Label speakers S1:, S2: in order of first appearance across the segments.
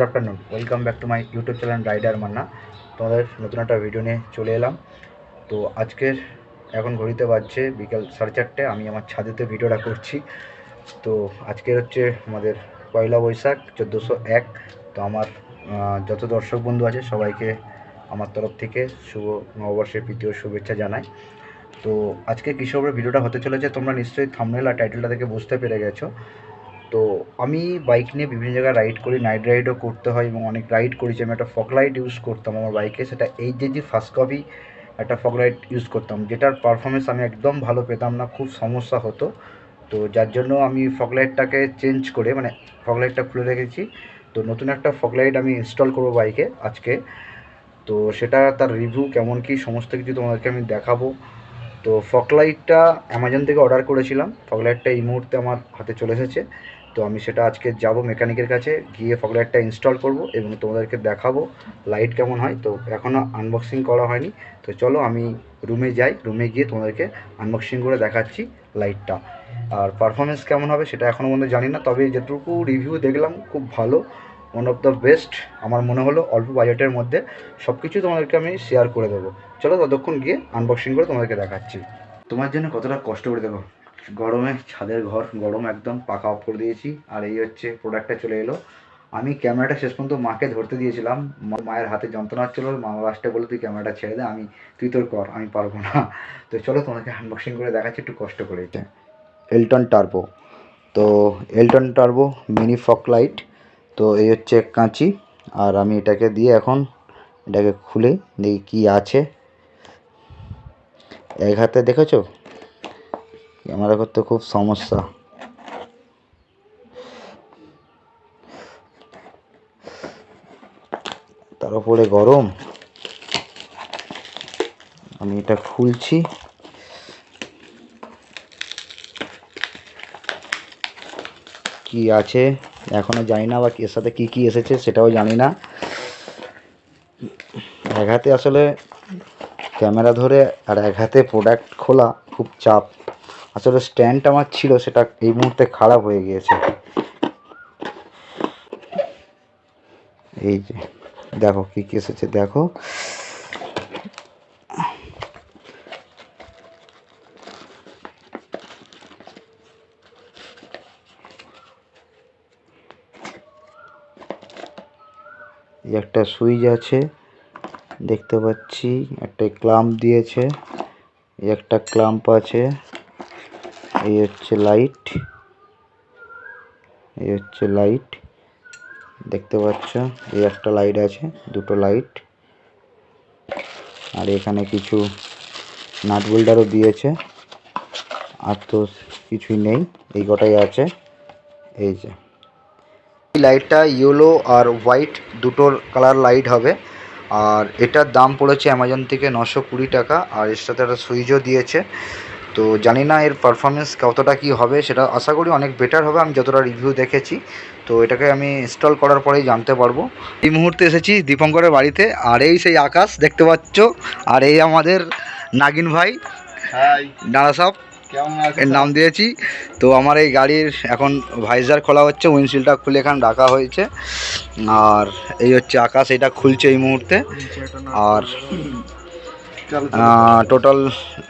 S1: Good afternoon welcome back to my YouTube channel rider Manna তোমাদের নতুন একটা video নিয়ে চলে এলাম। তো আজকের এখন ঘড়িতে বাজছে বিকাল সাড়ে চারটে, আমি আমার ছাদেতে ভিডিওটা করছি। তো আজকের হচ্ছে আমাদের পয়লা বৈশাখ চোদ্দোশো এক। তো আমার যত দর্শক বন্ধু আছে সবাইকে আমার তরফ থেকে শুভ নববর্ষের প্রীতীয় শুভেচ্ছা জানাই। তো আজকে কৃষকের ভিডিওটা হতে চলেছে তোমরা নিশ্চয়ই থামনেল আর টাইটেলটা থেকে বুঝতে পেরে গেছো। তো আমি বাইক নিয়ে বিভিন্ন জায়গায় রাইড করি নাইট রাইডও করতে হয় এবং অনেক রাইড করেছি। আমি একটা ফগ লাইট ইউজ করতাম আমার বাইকে সেটা এই যে যে ফার্স্ট কপি একটা ফগ লাইট ইউজ করতাম। যেটার পারফরমেন্স আমি একদম ভালো পেতাম না, খুব সমস্যা হতো। তো যার জন্য আমি ফগ লাইটটাকে চেঞ্জ করে মানে ফগ লাইটটা খুলে রেখেছি। তো নতুন একটা ফগ লাইট আমি ইনস্টল করব বাইকে আজকে। তো সেটা তার রিভিউ কেমন কি, সমস্ত কিছু তোমাদেরকে আমি দেখাবো। তো ফগ লাইটটা অ্যামাজন থেকে অর্ডার করেছিলাম। ফগ লাইটটা এই মুহূর্তে আমার হাতে চলে এসেছে। তো আমি সেটা আজকে যাব মেকানিকের কাছে, গিয়ে ফগ লাইটটা ইনস্টল করব এবং তোমাদেরকে দেখাবো লাইট কেমন হয়। তো এখনও আনবক্সিং করা হয়নি। তো চলো আমি রুমে যাই রুমে গিয়ে তোমাদেরকে আনবক্সিং করে দেখাচ্ছি লাইটটা আর পারফরমেন্স কেমন হবে সেটা এখনও পর্যন্ত জানি না, তবে যেটুকু রিভিউ দেখলাম, খুব ভালো ওয়ান অফ দ্য বেস্ট আমার মনে হলো অল্প বাজেটের মধ্যে সব কিছু তোমাদেরকে আমি শেয়ার করে দেবো। চলো ততক্ষণ গিয়ে আনবক্সিং করে তোমাদেরকে দেখাচ্ছি। তোমার জন্য কতটা কষ্ট করে দেবো? গরমে, ছাদের ঘর, গরম একদম পাকা অফ করে দিয়েছি। আর এই হচ্ছে প্রোডাক্টটা চলে এলো। আমি ক্যামেরাটা শেষ পর্যন্ত মাকে ধরতে দিয়েছিলাম। মায়ের হাতে যন্ত্রণা হচ্ছিল। মা লাস্টে বলে তুই ক্যামেরাটা ছেড়ে দে, আমি, তুই তোর কর, আমি পারব না। তো চলো তোমাকে আনবক্সিং করে দেখাচ্ছি, একটু কষ্ট করে এটা। এলটন টার্বো তো Elton turbo mini fog light তো এই হচ্ছে কাঁচি। আর আমি এটাকে দিয়ে এখন এটাকে খুলে দেখি কী আছে। এক হাতে দেখেছ? ক্যামেরা করতে খুব সমস্যা। তার উপরে গরম। আমি এটা খুলছি। কি আছে? এখনও জানি না বা এর সাথে কি কি এসেছে, সেটাও জানি না। এক হাতে আসলে ক্যামেরা ধরে আর এক হাতে প্রোডাক্ট খোলা খুব চাপ। আসলে স্ট্যান্ড আমার ছিল, সেটা এই মুহূর্তে খারাপ হয়ে গিয়েছে। এই যে, দেখো কি কি এসেছে দেখো। একটা সুইচ আছে, দেখতে পাচ্ছি, একটা ক্লাম্প দিয়েছে একটা ক্লাম্প আছে। এই হচ্ছে লাইট এই হচ্ছে লাইট দেখতে পাচ্ছ? এই একটা লাইট আছে, দুটো লাইট আর এখানে কিছু নাট বোল্ডারও দিয়েছে, আর তো কিছুই নেই, এই কটাই আছে, এই যে। এই লাইটটা ইয়েলো আর হোয়াইট দুটোর কালার লাইট হবে, আর এটার দাম পড়েছে অ্যামাজন থেকে নশো কুড়ি টাকা, আর এর সাথে একটা সুইচও দিয়েছে তো জানি না এর পারফরমেন্স কতটা কি হবে সেটা আশা করি অনেক বেটার হবে আমি যতটা রিভিউ দেখেছি। তো এটাকে আমি ইনস্টল করার পরেই জানতে পারব। এই মুহূর্তে এসেছি দীপঙ্করের বাড়িতে আর এই সেই আকাশ দেখতে পাচ্ছ আর এই আমাদের নাগিন ভাই। ডানা সাপ এর নাম দিয়েছি। তো আমার এই গাড়ির এখন ভাইজার খোলা হচ্ছে উইন্ডশিল্ডটা খুলে এখানে রাখা হয়েছে। আর এই হচ্ছে আকাশ এটা খুলছে এই মুহূর্তে। আর টোটাল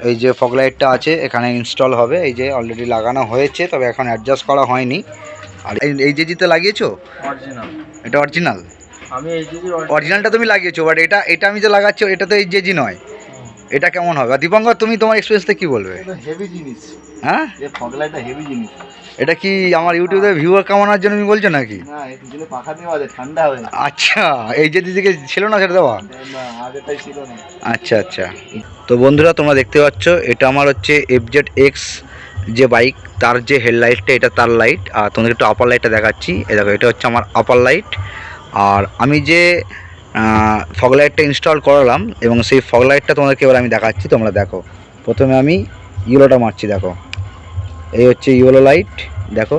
S1: এই যে ফগ লাইটটা আছে এখানে ইনস্টল হবে। এই যে অলরেডি লাগানো হয়েছে তবে এখন অ্যাডজাস্ট করা হয়নি। আর এই- এই যে জিতে লাগিয়েছো?
S2: অরিজিনাল
S1: এটা অরিজিনাল
S2: আমি এই যে
S1: অরিজিনালটা তুমি লাগিয়েছো বাট এটা এটা আমি যে লাগাচ্ছি এটা তো এই যে জি নয়। এটা কেমন হবে? আর দীপঙ্কর তুমি তোমার এক্সপিরিয়েন্সটা কি বলবে?
S2: হেভি জিনিস।
S1: হ্যাঁ?
S2: এই ফগলাইটটা হেভি জিনিস।
S1: এটা কি আমার ইউটিউবে ভিউয়ার কামানোর জন্য তুমি বলছো নাকি?
S2: ঠান্ডা হবে
S1: আচ্ছা এই যে দিদিকে ছিল না সেটা দেওয়া? আচ্ছা আচ্ছা। তো বন্ধুরা তোমরা দেখতে পাচ্ছ এটা আমার হচ্ছে এফজেড এক্স যে বাইক তার যে হেডলাইটটা এটা তার লাইট আর তোমাদের একটু আপার লাইটটা দেখাচ্ছি। এই দেখো এটা হচ্ছে আমার আপার লাইট আর আমি যে ফগ লাইটটা ইনস্টল করালাম এবং সেই ফগ লাইটটা তোমাদেরকে এবার আমি দেখাচ্ছি, তোমরা দেখো। প্রথমে আমি ইয়েলোটা মারছি, দেখো। এই হচ্ছে ইয়েলো লাইট দেখো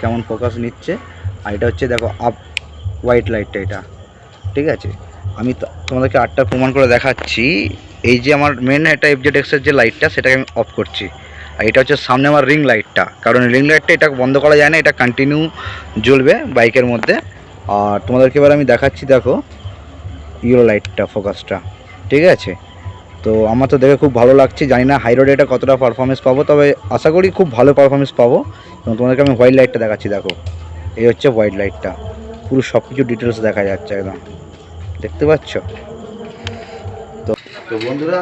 S1: কেমন ফোকাস নিচ্ছে। আর এটা হচ্ছে, দেখো আপ হোয়াইট লাইটটা এটা। ঠিক আছে? আমি তোমাদেরকে আটটা প্রমাণ করে দেখাচ্ছি। এই যে আমার মেন এটা এফজেড এক্সের যে লাইটটা সেটাকে আমি অফ করছি। আর এটা হচ্ছে সামনে আমার রিং লাইটটা কারণ রিং লাইটটা এটা বন্ধ করা যায় না, এটা কন্টিনিউ জ্বলবে বাইকের মধ্যে। আর তোমাদেরকে এবার আমি দেখাচ্ছি, দেখো। ইউরো লাইটটা, ফোকাসটা। ঠিক আছে? তো আমার তো দেখে খুব ভালো লাগছে। জানি না হাই রোডে এটা কতটা পারফরমেন্স পাবো, তবে আশা করি খুব ভালো পারফরমেন্স পাবো। এবং তোমাদেরকে আমি হোয়াইট লাইটটা দেখাচ্ছি, দেখো। এই হচ্ছে হোয়াইট লাইটটা পুরো সব কিছু ডিটেলস দেখা যাচ্ছে একদম। দেখতে পাচ্ছ? তো তো বন্ধুরা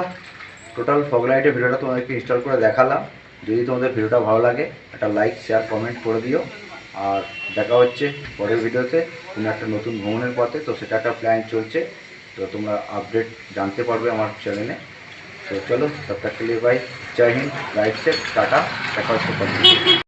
S1: টোটাল ফগ লাইটের ভিডিওটা তোমাদেরকে ইনস্টল করে দেখালাম। যদি তোমাদের ভিডিওটা ভালো লাগে, একটা লাইক শেয়ার কমেন্ট করে দিও। আর দেখা হচ্ছে পরের ভিডিওতে। কোনো একটা নতুন ভ্রমণের পথে, তো সেটা একটা প্ল্যান চলছে। তো তোমরা আপডেট জানতে পারবে আমার চ্যানেলে তো চলো তব তক के लिए भाई जय हिंद राइट से टाटा দেখা হচ্ছে পরে।